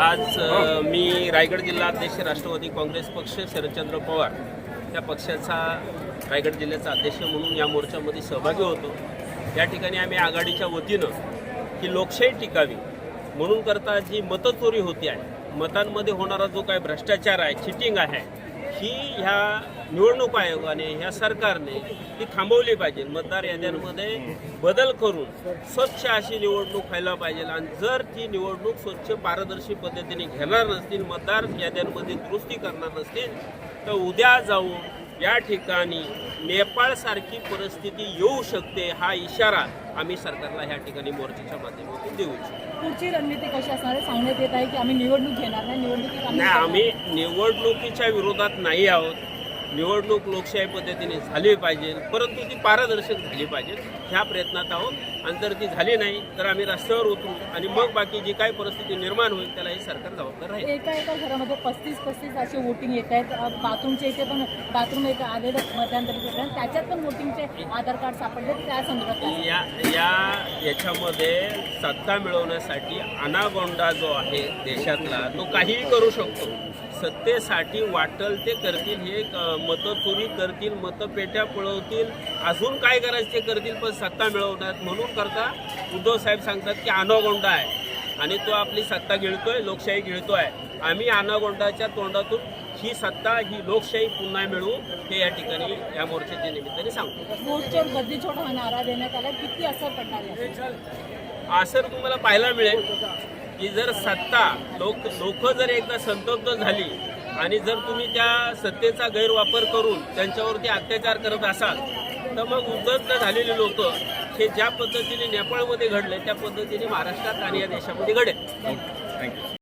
आज मी रायगड जिल्हा अध्यक्ष राष्ट्रवादी काँग्रेस पक्ष शरदचंद्र पवार या पक्षाचा रायगड जिल्ह्याचा अध्यक्ष म्हणून या मोर्चामध्ये सहभागी होतो. या ठिकाणी आम्ही आघाडीच्या वतीनं ही लोकशाही टिकावी म्हणून करता जी मतचोरी होती आहे मतांमध्ये होणारा जो काही भ्रष्टाचार आहे चिटिंग आहे ही ह्या निवडणूक आयोगाने ह्या सरकारने ती थांबवली पाहिजे. मतदार याद्यांमध्ये बदल करून स्वच्छ अशी निवडणूक व्हायला पाहिजे. आणि जर ती निवडणूक स्वच्छ पारदर्शी पद्धतीने घेणार नसतील मतदार याद्यांमध्ये दुरुस्ती करणार नसतील तर उद्या जाऊन या ठिकाणी नेपाळसारखी परिस्थिती येऊ शकते हा इशारा आम्ही सरकारला ह्या ठिकाणी मोर्चाच्या माध्यमातून देऊ इच्छितो. पुढची रणनीती कशी असणार आहे? सांगण्यात येत आहे की आम्ही निवडणूक घेणार नाही. निवडणुकीत नाही आम्ही निवडणुकीच्या विरोधात नाही आहोत. निवडणूक लोकशाही पद्धतीने झाली पाहिजे परंतु ती पारदर्शक झाली पाहिजे. ह्या प्रयत्नात आहोत. आणि जर ती झाली नाही तर आम्ही रस्त्यावर उतरू आणि मग बाकी जी काही परिस्थिती निर्माण होईल त्याला हे सरकार जबाबदार राहील. एका एका घरामध्ये पस्तीस पस्तीस असे वोटिंग येत आहेत. अ, बाथरूमच्या इथे पण बाथरूम एक आलेलं मध्यंतरी त्याच्यात पण वोटिंगचे आधार कार्ड सापडले त्या संदर्भात काय? या या याच्यामध्ये सत्ता मिळवण्यासाठी अनागोंडा जो आहे देशातला तो काहीही करू शकतो. सत्तेसाठी वाटल ते करतील हे मतं चोरी करतील मतपेट्या पळवतील अजून काय करायचं ते करतील पण सत्ता मिळवण्यात म्हणून करता उद्धव साहेब सांगतात की अनागोंडा आहे. आणि तो आपली सत्ता गिळतोय लोकशाही गिळतोय. आम्ही अनागोंडाच्या तोंडातून ही सत्ता ही लोकशाही पुन्हा मिळवू हे या ठिकाणी या मोर्चाच्या निमित्ताने सांगतो. मोर्चावर गद्दीछोड हा नारा देण्यात आला. किती असर पडणार आहे असं तुम्हाला पाहायला मिळेल की जर सत्ता लोक लोक जर एकदा संतप्त झाली आणि जर तुम्ही त्या सत्तेचा गैरवापर करून त्यांच्यावरती अत्याचार करत असाल तर मग उद्धस्त झालेले लोक. हे ज्या पद्धतीने नेपाळमध्ये घडलं त्या पद्धतीने महाराष्ट्रात आणि या देशामध्ये घडेल. थँक्यू